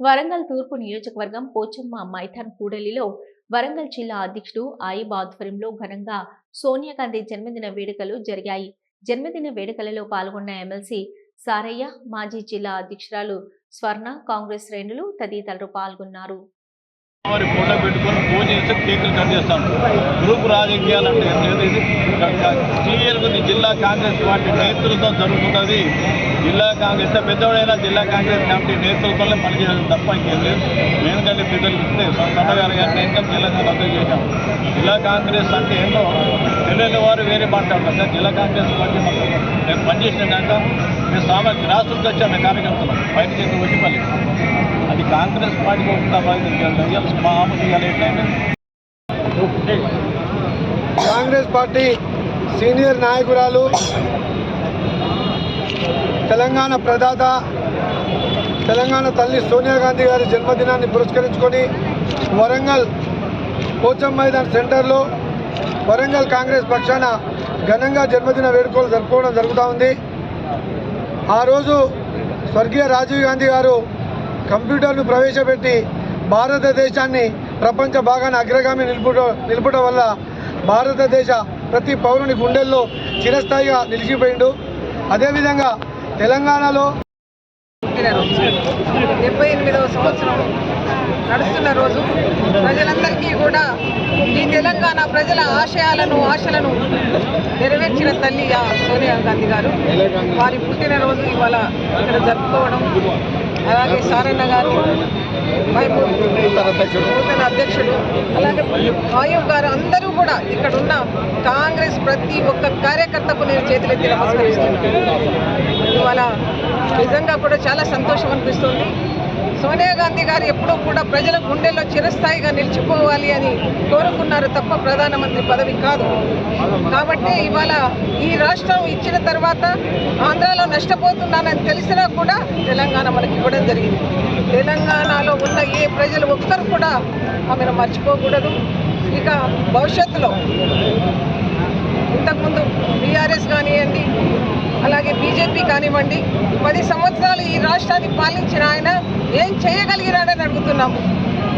వరంగల్ తూర్పు నియోజకవర్గం పోచమ్మ మైథాన్ కూడలిలో వరంగల్ జిల్లా అధ్యక్షుడు ఆయిబ్ ఆధ్వర్యంలో ఘనంగా సోనియా గాంధీ జన్మదిన వేడుకలు జరిగాయి. జన్మదిన వేడుకలలో పాల్గొన్న ఎమ్మెల్సీ సారయ్య మాజీ జిల్లా అధ్యక్షురాలు స్వర్ణ కాంగ్రెస్ శ్రేణులు తదితరులు పాల్గొన్నారు. వారి ఫోటో పెట్టుకొని పూజ చేస్తే కేకులు కట్ చేస్తాను. గ్రూప్ రాజకీయాలు అంటే ఏం లేదు ఇది. క్లియర్గా జిల్లా కాంగ్రెస్ పార్టీ నేతృత్వం జరుగుతున్నది. జిల్లా కాంగ్రెస్ పెద్దవాడైనా జిల్లా కాంగ్రెస్ కమిటీ నేతృత్వంలో పనిచేయడం తప్ప ఇంకేం లేదు. నేను కంటే పెద్దలు ఇస్తే సొంతగారు గారు నేను కానీ జిల్లా రద్దు చేశాం. జిల్లా కాంగ్రెస్ అంటే ఏంటో తెలియని వారు వేరే మాట్లాడతారు జిల్లా కాంగ్రెస్ పార్టీ మొత్తం నేను పనిచేసిన కాక మేము సామ గ్రాస్ రూట్స్ వచ్చాం మేము కార్యకర్తలు బయట చేసి వచ్చిపల్లి అది కాంగ్రెస్ పార్టీకి ఒక మామూలు కాంగ్రెస్ పార్టీ సీనియర్ నాయకురాలు తెలంగాణ ప్రదాత తెలంగాణ తల్లి సోనియా గాంధీ గారి జన్మదినాన్ని పురస్కరించుకొని వరంగల్ పోచం మైదాన్ సెంటర్లో వరంగల్ కాంగ్రెస్ పక్షాన ఘనంగా జన్మదిన వేడుకలు జరుపుకోవడం జరుగుతూ ఉంది. ఆ రోజు స్వర్గీయ రాజీవ్ గాంధీ గారు కంప్యూటర్ను ప్రవేశపెట్టి భారతదేశాన్ని ప్రపంచ భాగాన్ని అగ్రగామి నిలుపుట నిలుపుట వల్ల భారతదేశ ప్రతి పౌరుని గుండెల్లో చిరస్థాయిగా నిలిచిపోయిండు. అదేవిధంగా తెలంగాణలో డెబ్బై ఎనిమిదవ సంవత్సరం నడుస్తున్న రోజు ప్రజలందరికీ కూడా ఈ తెలంగాణ ప్రజల ఆశయాలను ఆశలను నెరవేర్చిన తల్లి ఆ సోనియా గాంధీ గారు వారి పుట్టినరోజు ఇవాళ ఇక్కడ జరుపుకోవడం. అలాగే సారన్న గారు నూతన అధ్యక్షుడు అలాగే ఆయుబ్ గారు అందరూ కూడా ఇక్కడ ఉన్న కాంగ్రెస్ ప్రతి ఒక్క కార్యకర్తకు నేను చేతులెత్తి నమస్కరిస్తున్నాను. ఇవాళ నిజంగా కూడా చాలా సంతోషం అనిపిస్తుంది. సోనియా గాంధీ గారు ఎప్పుడూ కూడా ప్రజల గుండెల్లో చిరస్థాయిగా నిలిచిపోవాలి అని కోరుకున్నారు తప్ప ప్రధానమంత్రి పదవి కాదు. కాబట్టి ఇవాళ ఈ రాష్ట్రం ఇచ్చిన తర్వాత ఆంధ్రాలో నష్టపోతున్నానని తెలిసినా కూడా తెలంగాణ మనకి ఇవ్వడం జరిగింది. తెలంగాణలో ఉన్న ఏ ప్రజలు ఒక్కరు కూడా ఆమెను మర్చిపోకూడదు. ఇక భవిష్యత్తులో ఇంతకుముందు అలాగే కానివ్వండి. పది సంవత్సరాలు ఈ రాష్ట్రాన్ని పాలించిన ఆయన ఏం చేయగలిగినాడని అడుగుతున్నాము.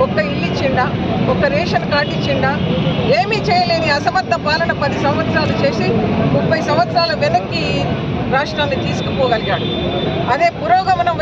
ఒక్క ఇల్లు ఇచ్చిండా? ఒక్క రేషన్ కార్డు ఇచ్చిండా? ఏమీ చేయలేని అసమర్థ పాలన పది సంవత్సరాలు చేసి ముప్పై సంవత్సరాల వెనక్కి రాష్ట్రాన్ని తీసుకుపోగలిగాడు. అదే పురోగమనం